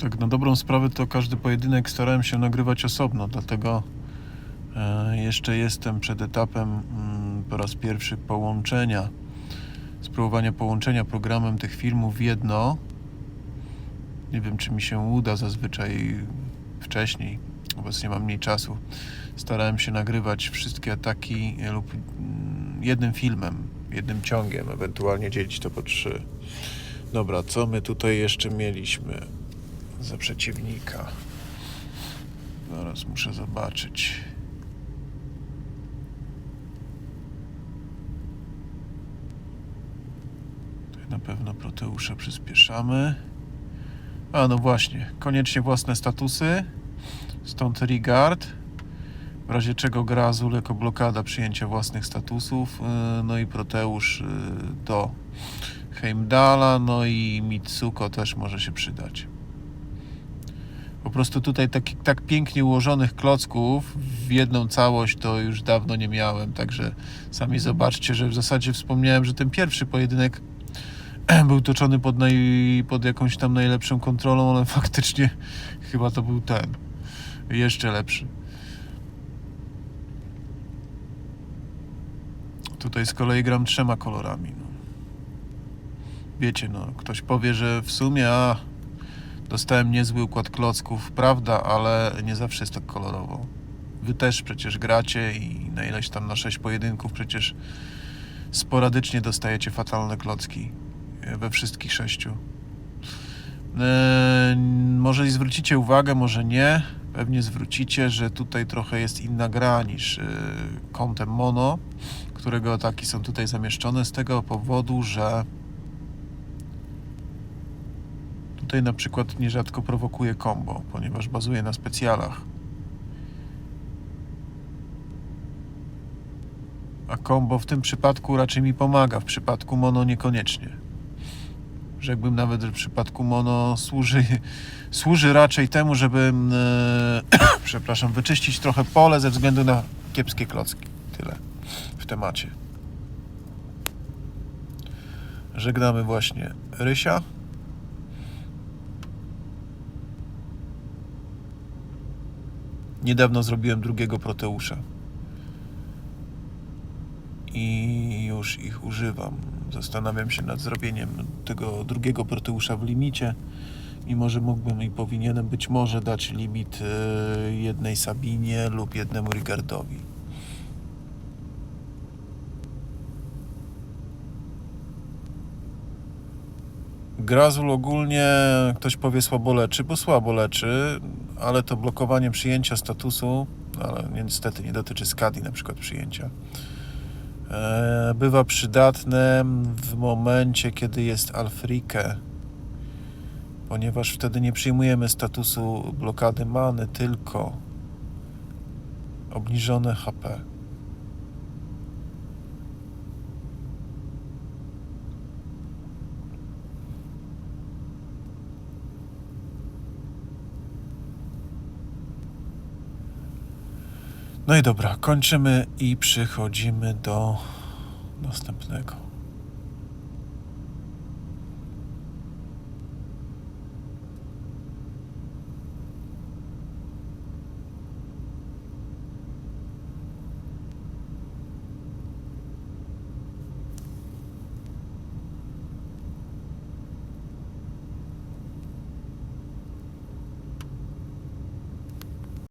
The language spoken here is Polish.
Tak na dobrą sprawę to każdy pojedynek starałem się nagrywać osobno, dlatego e, jeszcze jestem przed etapem mm, po raz pierwszy połączenia, spróbowania połączenia programem tych filmów w jedno. Nie wiem, czy mi się uda zazwyczaj wcześniej, obecnie mam mniej czasu. Starałem się nagrywać wszystkie ataki lub mm, jednym filmem, jednym ciągiem, ewentualnie dzielić to po trzy. Dobra, co my tutaj jeszcze mieliśmy za przeciwnika? Zaraz muszę zobaczyć. Tutaj na pewno Proteusza przyspieszamy. A no właśnie, koniecznie własne statusy. Stąd Rigard. W razie czego gra Azul jako blokada przyjęcia własnych statusów. Yy, No i Proteusz yy, do Heimdala, no i Mitsuko też może się przydać. Po prostu tutaj tak, tak pięknie ułożonych klocków w jedną całość to już dawno nie miałem, także sami zobaczcie, że w zasadzie wspomniałem, że ten pierwszy pojedynek był toczony pod, naj, pod jakąś tam najlepszą kontrolą, ale faktycznie chyba to był ten. Jeszcze lepszy. Tutaj z kolei gram trzema kolorami. No. Wiecie, no, ktoś powie, że w sumie a, dostałem niezły układ klocków, prawda, ale nie zawsze jest tak kolorowo. Wy też przecież gracie i na ileś tam na sześć pojedynków przecież sporadycznie dostajecie fatalne klocki e, we wszystkich sześciu. Eee, może zwrócicie uwagę, może nie. Pewnie zwrócicie, że tutaj trochę jest inna gra niż e, kątem mono, którego ataki są tutaj zamieszczone z tego powodu, że tutaj na przykład nierzadko prowokuje combo, ponieważ bazuje na specjalach. A combo w tym przypadku raczej mi pomaga, w przypadku mono niekoniecznie. Rzekłbym nawet, że w przypadku mono służy, służy raczej temu, żeby e, przepraszam, wyczyścić trochę pole ze względu na kiepskie klocki. Tyle w temacie. Żegnamy właśnie Rysia. Niedawno zrobiłem drugiego Proteusza. I już ich używam. Zastanawiam się nad zrobieniem tego drugiego Proteusza w limicie. Mimo, że mógłbym i powinienem być może dać limit e, jednej Sabinie lub jednemu Rigardowi. Grazul ogólnie ktoś powie słabo leczy, bo słabo leczy, ale to blokowanie przyjęcia statusu, ale niestety nie dotyczy skadi na przykład przyjęcia, e, bywa przydatne w momencie, kiedy jest Alfrike, ponieważ wtedy nie przyjmujemy statusu blokady many, tylko obniżone HP. No i dobra, kończymy i przechodzimy do następnego.